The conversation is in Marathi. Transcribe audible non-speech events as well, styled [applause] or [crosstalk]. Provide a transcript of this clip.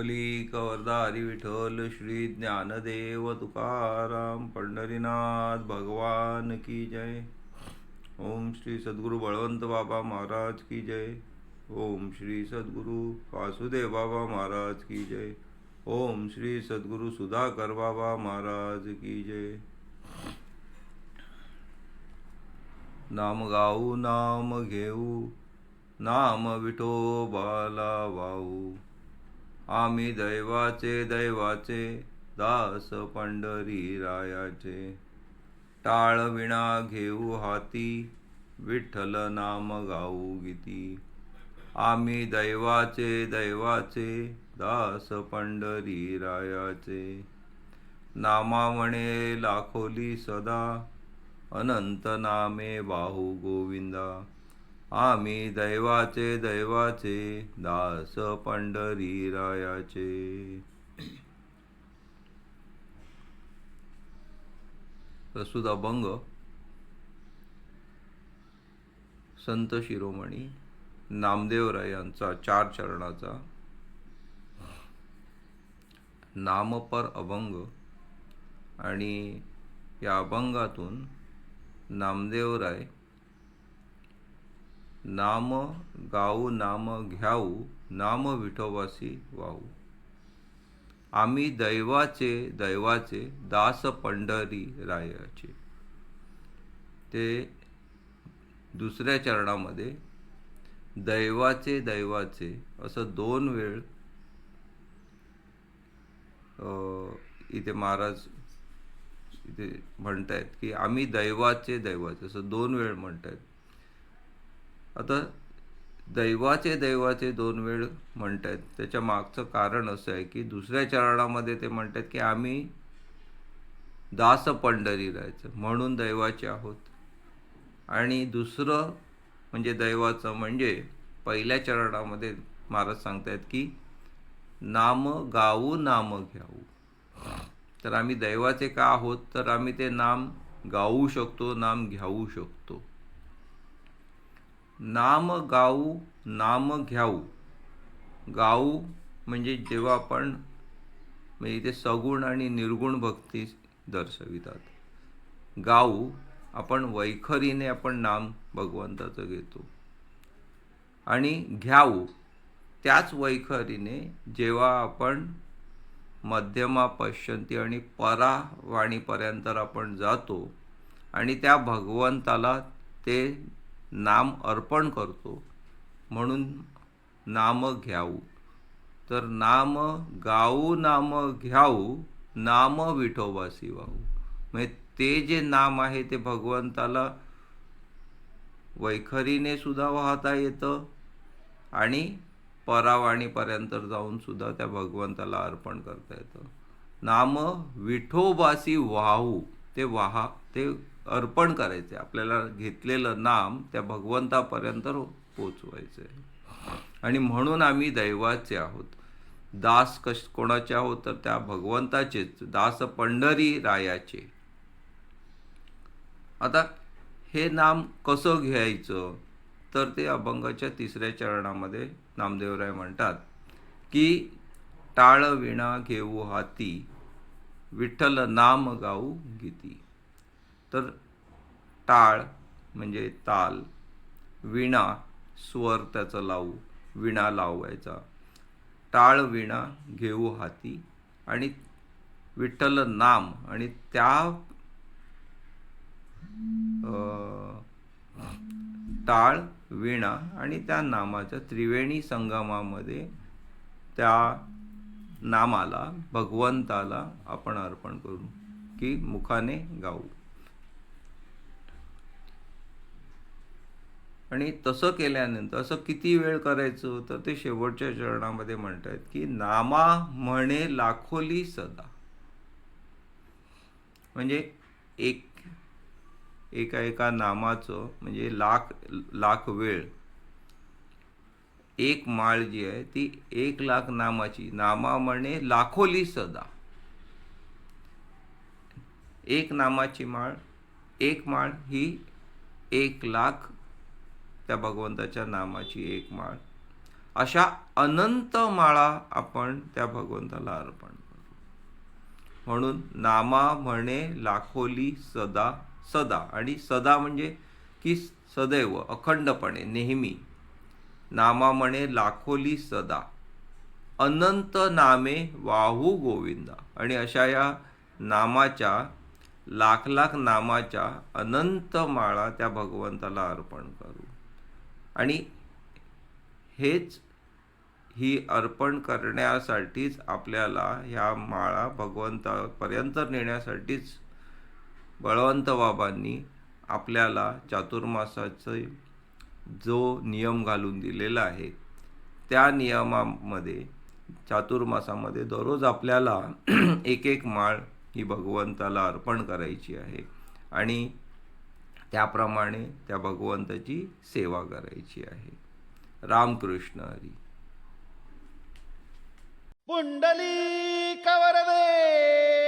पुंडलिक वरदारी विठ्ठल श्री ज्ञानदेव तुकाराम पंढरीनाथ भगवान की जय. ओम श्री सद्गुरु बळवंत बाबा महाराज की जय. ओम श्री सद्गुरु वासुदेव बाबा महाराज की जय. ओम श्री सद्गुरु सुधाकर बाबा महाराज की जय. नाम गाऊ नाम घेऊ नाम विठोबाला वाऊ आम्ही दैवाचे दैवाचे दास पंढरी रायाचे टाळविणा घेऊ हाती विठ्ठल नाम गाऊ गीती. आम्ही दैवाचे दैवाचे दास पंढरी रायाचे नामा म्हणे लाखोली सदा अनंत नामे बाहू गोविंदा. आम्ही दैवाचे दैवाचे दास पंढरी रायाचे प्रस्तुत अभंग. संत शिरोमणी नामदेवराय यांचा चार चरणाचा. नामपर अभंग. आणि या अभंगातून नामदेवराय नाम गाऊ नाम घ्याऊ नाम विठोबासी वाहू. आम्ही दैवाचे दैवाचे दास पंढरी रायाचे. ते दुसऱ्या चरणामध्ये दैवाचे दैवाचे असं दोन वेळ इथे महाराज इथे म्हणतायत की आम्ही दैवाचे दैवाचे असं दोन वेळ म्हणतायत. आता दैवाचे दैवाचे दोन वेळ म्हणत आहेत त्याच्या मागचं कारण असं आहे की दुसऱ्या चरणामध्ये ते म्हणतात की आम्ही दास पंढरी राहायचं म्हणून दैवाचे आहोत. आणि दुसरं म्हणजे दैवाचं म्हणजे पहिल्या चरणामध्ये महाराज सांगतायत की नाम गाऊ नाम घ्याऊ. तर आम्ही दैवाचे का आहोत? तर आम्ही ते नाम गाऊ शकतो नाम घ्याऊ शकतो. नाम गाऊ नाम घ्याऊ. गाऊ म्हणजे जेव्हा आपण म्हणजे इथे सगुण आणि निर्गुण भक्ती दर्शवितात. गाऊ आपण वैखरीने आपण नाम भगवंताचं घेतो. आणि घ्याऊ त्याच वैखरीने जेव्हा आपण मध्यमा पश्यंती आणि परा वाणीपर्यंत आपण जातो आणि त्या भगवंताला ते नाम अर्पण करतो. म्हणून नाम घ्याऊ तर नाम गाऊ नाम घ्याऊ नाम विठोबासी वाहू म्हणजे ते जे नाम आहे ते भगवंताला वैखरीने सुद्धा वाहता येतं आणि परावाणीपर्यंत जाऊन सुद्धा त्या भगवंताला अर्पण करता येतं. नाम विठोबासी वाहू. ते वाहा ते अर्पण करायचे आपल्याला घेतलेलं नाम त्या भगवंतापर्यंत पोचवायचं. आहे आणि म्हणून आम्ही दैवाचे आहोत. दास कश कोणाचे आहोत? तर त्या भगवंताचेच दास पंढरी रायाचे. आता हे नाम कसं घ्यायचं? तर ते अभंगाच्या तिसऱ्या चरणामध्ये नामदेवराय म्हणतात की टाळविणा घेऊ हाती विठ्ठल नाम गाऊ गीती. तर टाळ म्हणजे ताल. विणा स्वर त्याचं लावू विणा लावायचा. टाळ विणा घेऊ हाती आणि विठ्ठल नाम आणि त्या टाळ विणा आणि त्या नामाच्या त्रिवेणी संगमामध्ये त्या नामाला भगवंताला आपण अर्पण करू की मुखाने गाऊ. आणि तसं केल्यानंतर असं किती वेळ करायचं? तर ते शेवटच्या चरणामध्ये म्हणतात की नामा म्हणे लाखोली सदा. म्हणजे एक एका एका नामाचं म्हणजे लाख लाख वेळ. एक माळ जी आहे ती एक लाख नामाची नामा म्हणे लाखोली सदा. एक नामाची माळ एक माळ ही एक लाख त्या भगवंताच्या नामाची एक माळ. अशा अनंत माळा आपण त्या भगवंताला अर्पण करू म्हणून नामा म्हणे लाखोली सदा सदा. आणि सदा म्हणजे की सदैव अखंडपणे नेहमी. नामा म्हणे लाखोली सदा. अनंत नामे वाहू गोविंदा. आणि अशा या नामाच्या लाख लाख नामाच्या अनंत माळा त्या भगवंताला अर्पण करू. आणि हेच ही अर्पण करण्यासाठीच आपल्याला ह्या माळा भगवंतापर्यंत नेण्यासाठीच बळवंत बाबांनी आपल्याला चातुर्मासाचे जो नियम घालून दिलेला आहे त्या नियमामध्ये चातुर्मासामध्ये दररोज आपल्याला [clears throat] एक एक माळ ही भगवंताला अर्पण करायची आहे. आणि त्याप्रमाणे त्या भगवंताची सेवा करायची आहे. रामकृष्ण हरी. पुंडली कवरदे